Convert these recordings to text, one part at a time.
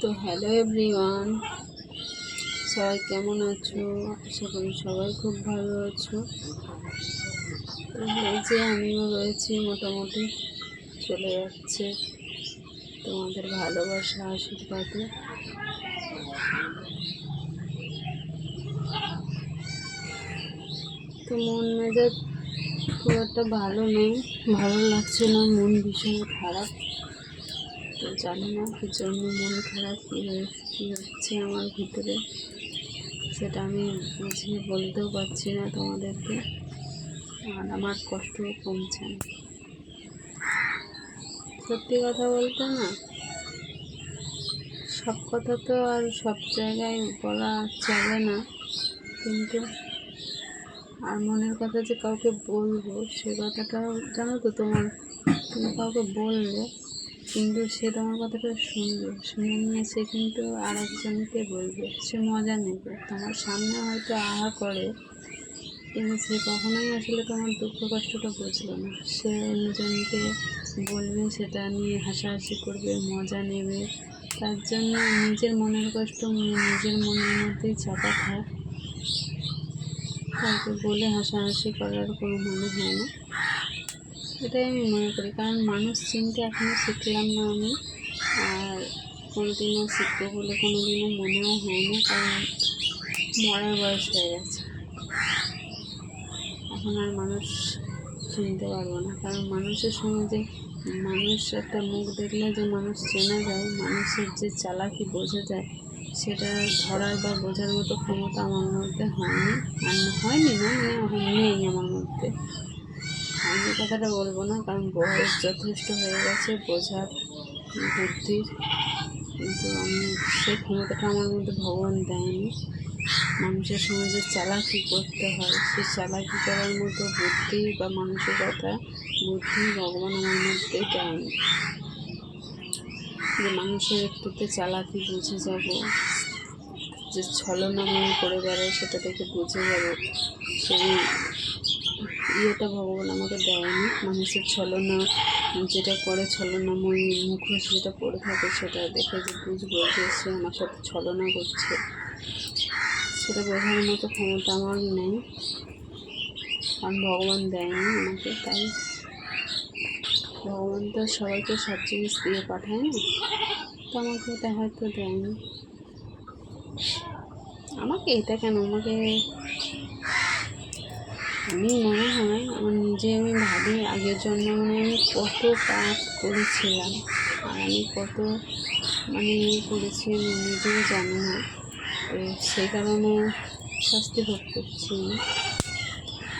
তো hello everyone সবাই কেমন আছো? আশা করি সবাই খুব ভালো আছো। এই যে আমিও রয়েছি মোটামুটি। চলে যাচ্ছে তোমাদের ভালোবাসা আশীর্বাদে। তো মন মেজাজ খুব একটা ভালো নেই। ভালো লাগছে না, মন ভীষণ খারাপ। জানি না কি জন্য মন খারাপ কী হয়েছে, কী হচ্ছে আমার ভিতরে, সেটা আমি বুঝিয়ে বলতেও পারছি না তোমাদেরকে। আর আমার কষ্টও কমছে না। সত্যি কথা বলতে না, সব কথা তো আর সব জায়গায় বলা যাবে না, কিন্তু আর মনের কথা যে কাউকে বলব, সে কথাটা জানো তো তোমার, তুমি কাউকে বললে কিন্তু সে তোমার কথাটা শুনবে শুনে নিয়ে সে কিন্তু আর একজনকে বলবে। সে মজা নেবে। তোমার সামনে হয়তো আহা করে, কিন্তু সে কখনোই আসলে তোমার দুঃখ কষ্টটা বুঝলো না। সে অন্যজনকে বলবে, সেটা নিয়ে হাসাহাসি করবে, মজা নেবে। তার জন্য নিজের মনের কষ্ট নিজের মনের মধ্যেই চাপা খায় কাউকে বলে হাসাহাসি করার কোনো মনে হয় না। এটাই আমি মনে করি। কারণ মানুষ চিনতে এখনও শিখলাম না আমি। আর কোনোদিনও শিখব বলে কোনোদিনও মনেও হয় না, কারণ মরার বয়স হয়ে গেছে। এখন আর মানুষ চিনতে পারব না। কারণ মানুষের যে মানুষ একটা মুখ দেখলে যে মানুষ চেনা যায়, মানুষের যে চালাকি বোঝা যায়, সেটা ধরার বা বোঝার মতো ক্ষমতা আমার মধ্যে হয়নি। আর হয়নি না মানে নেই আমার মধ্যে। আমি কথাটা বলব না, কারণ বয়স যথেষ্ট হয়ে গেছে, বোঝার বুদ্ধির কিন্তু আমি, সেই ক্ষমতাটা আমার মধ্যে ভগবান দেয়নি। মানুষের সঙ্গে যে চালাকি করতে হয়, সেই চালাকি করার মতো বুদ্ধি বা মানসিকতা, বুদ্ধি ভগবান আমার মধ্যে দেয়নি। যে মানুষের একটুতে চালাকি বুঝে যাব, যে ছলনাময় করে বেড়ায়, সেটা থেকে বুঝে যাব, সেই ইয়েটা ভগবান আমাকে দেয়নি। মানুষের ছলনা, যেটা করে ছলনাময়ী মুখোশ যেটা পড়ে থাকে সেটা দেখে যে বুঝব যে সে আমার সাথে ছলনা করছে। সেটা বোঝানোর মতো ক্ষমতা আমার নেই। কারণ ভগবান দেয়নি আমাকে, তাই ভগবান তো সবাইকে সব জিনিস দিয়ে পাঠায় না। তো আমাকে এটা হয়তো দেয়নি। আমাকে এটা কেন? আমাকে আমি মনে হয় আমার নিজে আমি ভাবি আগের জন্য মানে আমি কত পাপ করেছিলাম। আর আমি কত মানে ইয়ে করেছি আমি নিজেও জানি না। সেই কারণে শাস্তি ভোগ করছি।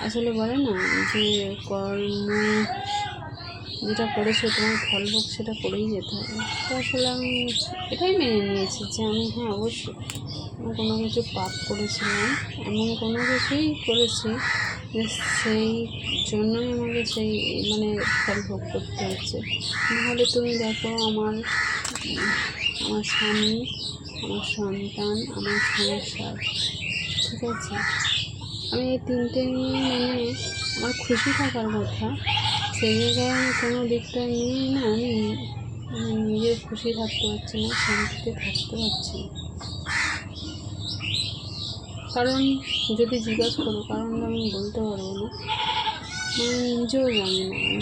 আসলে বলে না যে কর্ম যেটা করেছ, তোমার ফল ভোগ সেটা করেই যেতে হবে। তো আসলে আমি এটাই মেনে নিয়েছি যে আমি হ্যাঁ অবশ্যই আমি কোনো কিছু পাপ করেছিলাম, এমন কোনো কিছুই করেছি সেই জন্যই আমাকে সেই মানে ফল ভোগ করতে হচ্ছে। নাহলে তুমি দেখো আমার আমার স্বামী, আমার সন্তান, আমার সংসার ঠিক আছে? আমি এই তিনটে নিয়ে মানে আমার খুশি থাকার কথা। সেই জায়গায় আমি কোনো দিকটা নিয়ে না আমি নিজের খুশি থাকতে পারছি না, শান্তিতে থাকতে পারছি না। কারণ যদি জিজ্ঞাসা করো, কারণ আমি বলতে পারব না। মানে নিজেও জানি না, আমি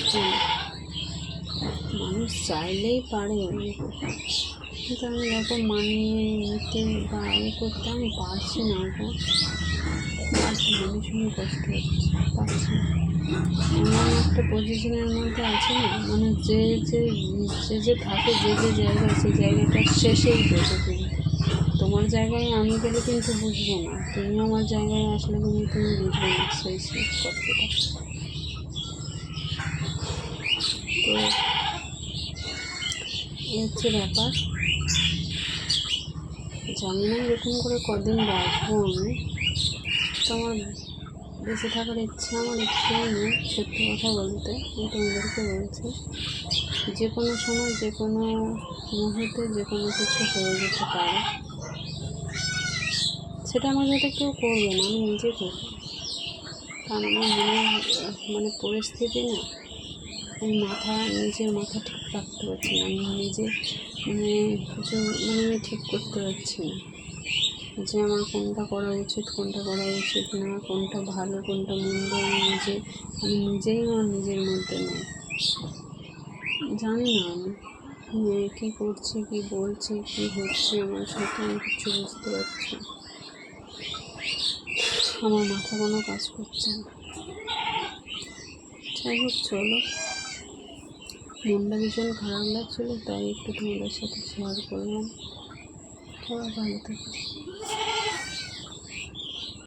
মানুষ চাইলেই পারে কিন্তু আমি দেখো মানিয়ে নিতে বা ইয়ে করতে আমি পারছি না গো পারছি না ভীষণ কষ্ট হচ্ছে পারছি এমন একটা পজিশনের মধ্যে আছে না মানে যে যে যে যে থাকে, যে যে জায়গায় সেই জায়গাটা শেষেই বোঝে কিন্তু তোমার জায়গায় আমি গেলে কিন্তু বুঝব না। তুমি আমার জায়গায় আসলে কিন্তু তুমি বুঝবে না, সেই সেই কষ্টটা তো, এই হচ্ছে ব্যাপার। জানি না এরকম করে কদিন বাঁচবো আমি। তো আমার বেঁচে থাকার ইচ্ছা আমার ইচ্ছেও নেই, সত্যি কথা বলতে, আমি তোমাদেরকে বলছি। যে কোনো সময়, যে কোনো মুহূর্তে, যে কোনো কিছু হয়ে যেতে পারে। সেটা আমার যাতে কেউ করবে না, আমি নিজে করব। কারণ আমার মনে মানে পরিস্থিতি না, আমি মাথা, নিজের মাথা ঠিক রাখতে পারছি না, আমি নিজে মানে কিছু মানে ঠিক করতে পারছি না। যে আমার কোনটা করা উচিত, কোনটা করা উচিত না, কোনটা ভালো, কোনটা মন্দ নিজে, আমি নিজেই আমার নিজের মধ্যে নেই। জানি না আমি আমি কী করছি, কী বলছি, কী হচ্ছে, আমার সাথে আমি কিছু বুঝতে পারছি। আমার মাথা কোনো কাজ করছে না। যাই হোক, চলো। মনটা ভীষণ খারাপ লাগছিল, তাই একটু তোমাদের সাথে শেয়ার করলাম। সবাই ভালো থেকো।